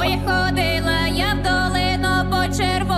Виходила, я в долину по червону.